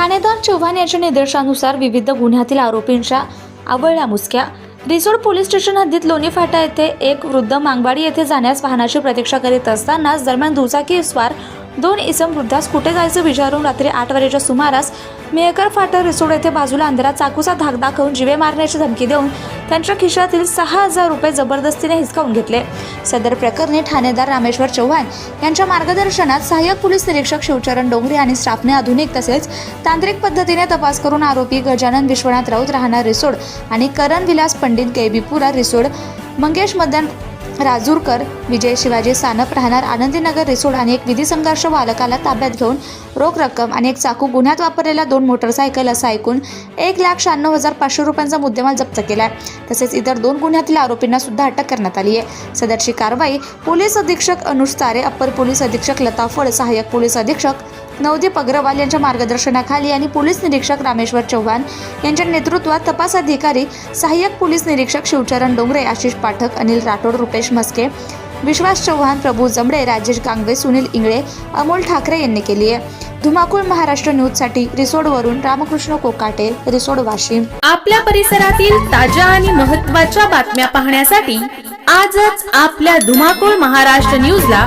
ठाणेदार चव्हाण यांच्या निर्देशानुसार विविध गुन्ह्यातील आरोपींच्या आवळल्या मुसक्या. रिसोड पोलीस स्टेशन हद्दीत लोणी फाटा येथे एक वृद्ध मांगवाडी येथे जाण्यास वाहनाची प्रतीक्षा करीत असतानाच दरम्यान दुचाकी स्वार दोन इसम वृद्धास कुठे जायचं विचारून रात्री आठ वाजेच्या सुमारास मेहकर फाटर रिसोड येथे बाजूला अंधारात चाकूचा धाक दाखवून जिवे मारण्याची धमकी देऊन त्यांच्या खिशातील सहा हजार रुपये जबरदस्तीने हिसकावून घेतले. सदर प्रकरणी ठाणेदार रामेश्वर चव्हाण यांच्या मार्गदर्शनात सहाय्यक पोलीस निरीक्षक शिवचरण डोंगरे आणि स्टाफने आधुनिक तसेच तांत्रिक पद्धतीने तपास करून आरोपी गजानन विश्वनाथ राऊत राहणार रिसोड आणि करण विलास पंडित गैबीपुरा रिसोड मंगेश मदन राजूरकर विजय शिवाजी सानप राहणार आनंदीनगर रिसोड आणि एक विधी संघर्ष बालकाला ताब्यात घेऊन रोख रक्कम आणि एक चाकू गुन्ह्यात वापरलेल्या दोन मोटरसायकल असं ऐकून एक लाख शहाण्णव हजार पाचशे रुपयांचा मुद्देमाल जप्त केला आहे तसेच इतर दोन गुन्ह्यातील आरोपींना सुद्धा अटक करण्यात आली आहे. सदरची कारवाई पोलीस अधीक्षक अनुज तारे अप्पर पोलीस अधीक्षक लता फड सहाय्यक पोलीस अधीक्षक नवदीप अग्रवाल यांच्या मार्गदर्शनाखाली आणि पोलीस निरीक्षक रामेश्वर चव्हाण यांच्या नेतृत्वात तपास अधिकारी सहाय्यक पोलीस निरीक्षक शिवचरण डोंगरे आशिष पाठक अनिल राठोड रुपेश मस्के विश्वास चव्हाण प्रभू जमडे राजेश कांगवे सुनील इंगळे अमोल ठाकरे यांनी केली आहे. धुमाकूळ महाराष्ट्र न्यूजसाठी रिसोडवरून रामकृष्ण कोकाटे रिसोड वाशिम आपल्या परिसरातील ताज्या आणि महत्त्वाच्या बातम्या पाहण्यासाठी आजच आपल्या धुमाकूळ महाराष्ट्र न्यूजला